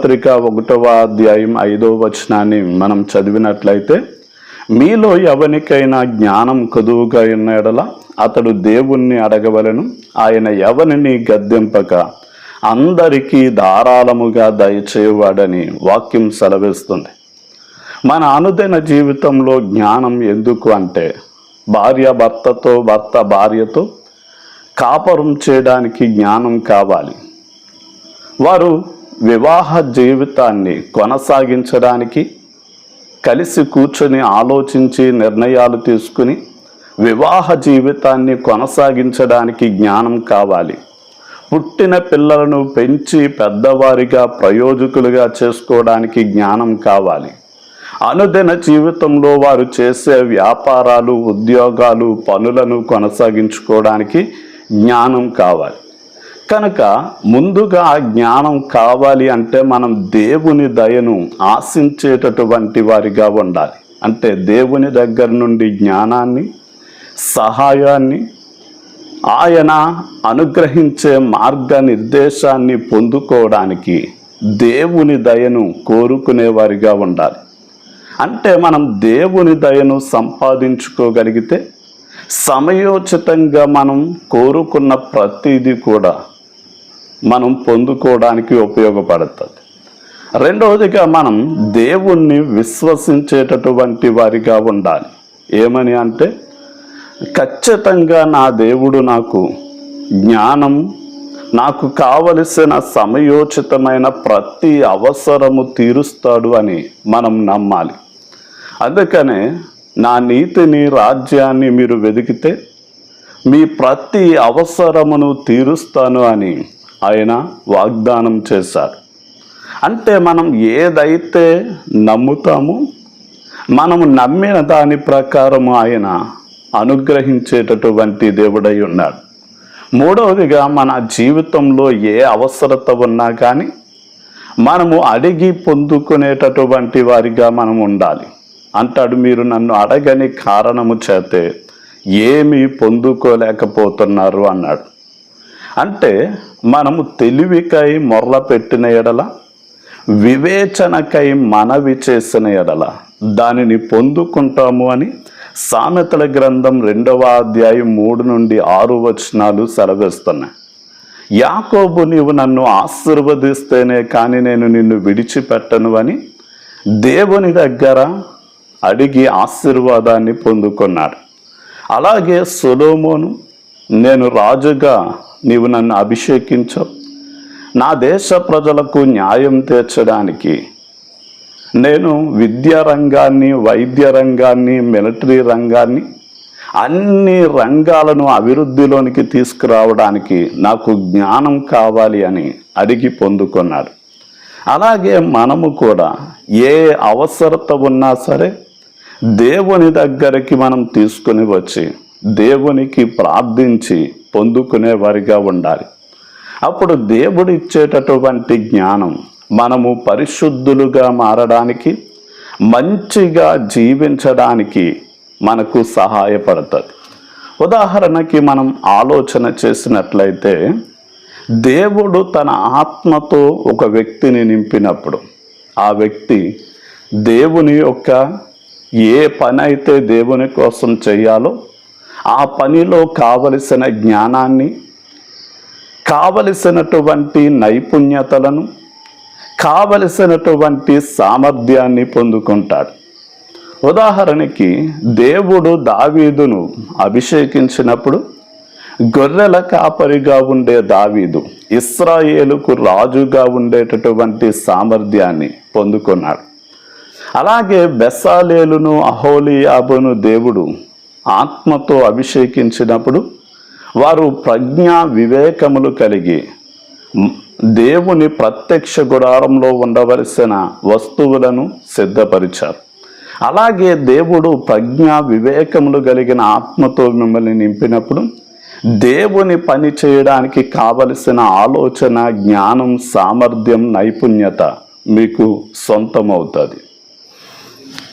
పత్రిక ఒకటవ అధ్యాయం ఐదవ వచనాన్ని మనం చదివినట్లయితే మీలో ఎవనికైనా జ్ఞానం కదువుగా ఉన్న అతడు దేవుణ్ణి అడగవలను. ఆయన ఎవరిని గద్దెంపక? అందరికీ ధారాళముగా దయచేవాడని వాక్యం సెలవిస్తుంది. మన అనుదిన జీవితంలో జ్ఞానం ఎందుకు అంటే భార్య భర్తతో భర్త భార్యతో కాపరం చేయడానికి జ్ఞానం కావాలి. వారు వివాహ జీవితాన్ని కొనసాగించడానికి కలిసి కూర్చొని ఆలోచించి నిర్ణయాలు తీసుకుని వివాహ జీవితాన్ని కొనసాగించడానికి జ్ఞానం కావాలి. పుట్టిన పిల్లలను పెంచి పెద్దవారిగా ప్రయోజకులుగా చేసుకోవడానికి జ్ఞానం కావాలి. అనుదిన జీవితంలో వారు చేసే వ్యాపారాలు ఉద్యోగాలు పనులను కొనసాగించుకోవడానికి జ్ఞానం కావాలి. కనుక ముందుగా ఆ జ్ఞానం కావాలి అంటే మనం దేవుని దయను ఆశించేటటువంటి వారిగా ఉండాలి. అంటే దేవుని దగ్గర నుండి జ్ఞానాన్ని సహాయాన్ని ఆయన అనుగ్రహించే మార్గ నిర్దేశాన్ని పొందుకోవడానికి దేవుని దయను కోరుకునే వారిగా ఉండాలి. అంటే మనం దేవుని దయను సంపాదించుకోగలిగితే సమయోచితంగా మనం కోరుకున్న ప్రతిదీ కూడా మనం పొందుకోవడానికి ఉపయోగపడుతుంది రెండవదిగా మనం దేవుణ్ణి విశ్వసించేటటువంటి వారిగా ఉండాలి. ఏమని అంటే ఖచ్చితంగా నా దేవుడు నాకు జ్ఞానం నాకు కావలసిన సమయోచితమైన ప్రతి అవసరము తీరుస్తాడు అని మనం నమ్మాలి. అందుకనే నా నీతిని రాజ్యాన్ని మీరు వెతికితే మీ ప్రతి అవసరమును తీరుస్తాను అని ఆయన వాగ్దానం చేశారు. అంటే మనం ఏదైతే నమ్ముతామో మనము నమ్మిన దాని ప్రకారము ఆయన అనుగ్రహించేటటువంటి దేవుడై ఉన్నాడు. మూడవదిగా మన జీవితంలో ఏ అవసరత ఉన్నా కానీ మనము అడిగి పొందుకునేటటువంటి వారిగా మనం ఉండాలి. అంటాడు మీరు నన్ను అడగని కారణము చేతే ఏమీ పొందుకోలేకపోతున్నారు అన్నాడు. అంటే మనము తెలివికై మొర్ర పెట్టిన ఎడల వివేచనకై మనవి చేసిన ఎడల దానిని పొందుకుంటాము అని సామెతల గ్రంథం రెండవ అధ్యాయం మూడు నుండి ఆరు వచనాలు సెలవిస్తున్నాయి. యాకోబు నీవు నన్ను ఆశీర్వదిస్తేనే కానీ నేను నిన్ను విడిచిపెట్టను అని దేవుని దగ్గర అడిగి ఆశీర్వాదాన్ని పొందుకున్నాడు. అలాగే సులోమోను నేను రాజుగా నీవు నన్ను అభిషేకించవు నా దేశ ప్రజలకు న్యాయం తీర్చడానికి నేను విద్యా రంగాన్ని వైద్య రంగాన్ని మిలిటరీ రంగాన్ని అన్ని రంగాలను అభివృద్ధిలోనికి తీసుకురావడానికి నాకు జ్ఞానం కావాలి అని అడిగి పొందుకున్నాడు. అలాగే మనము కూడా ఏ అవసరత ఉన్నా సరే దేవుని దగ్గరికి మనం తీసుకుని వచ్చి దేవునికి ప్రార్థించి పొందుకునే వారిగా ఉండాలి. అప్పుడు దేవుడు ఇచ్చేటటువంటి జ్ఞానం మనము పరిశుద్ధులుగా మారడానికి మంచిగా జీవించడానికి మనకు సహాయపడుతుంది. ఉదాహరణకి మనం ఆలోచన చేసినట్లయితే దేవుడు తన ఆత్మతో ఒక వ్యక్తిని నింపినప్పుడు ఆ వ్యక్తి దేవుని యొక్క ఏ పని అయితే దేవుని కోసం చేయాలో ఆ పనిలో కావలసిన జ్ఞానాన్ని కావలసినటువంటి నైపుణ్యతలను కావలసినటువంటి సామర్థ్యాన్ని పొందుకుంటాడు. ఉదాహరణకి దేవుడు దావీదును అభిషేకించినప్పుడు గొర్రెల కాపరిగా ఉండే దావీదు ఇస్రాయేలుకు రాజుగా ఉండేటటువంటి సామర్థ్యాన్ని పొందుకున్నాడు. అలాగే బెస్సాలేలును అహోలియాబును దేవుడు ఆత్మతో అభిషేకించినప్పుడు వారు ప్రజ్ఞ వివేకములు కలిగి దేవుని ప్రత్యక్ష గుడారంలో ఉండవలసిన వస్తువులను సిద్ధపరిచారు. అలాగే దేవుడు ప్రజ్ఞ వివేకములు కలిగిన ఆత్మతో మిమ్మల్ని నింపినప్పుడు దేవుని పని చేయడానికి కావలసిన ఆలోచన జ్ఞానం సామర్థ్యం నైపుణ్యత మీకు సొంతమవుతుంది.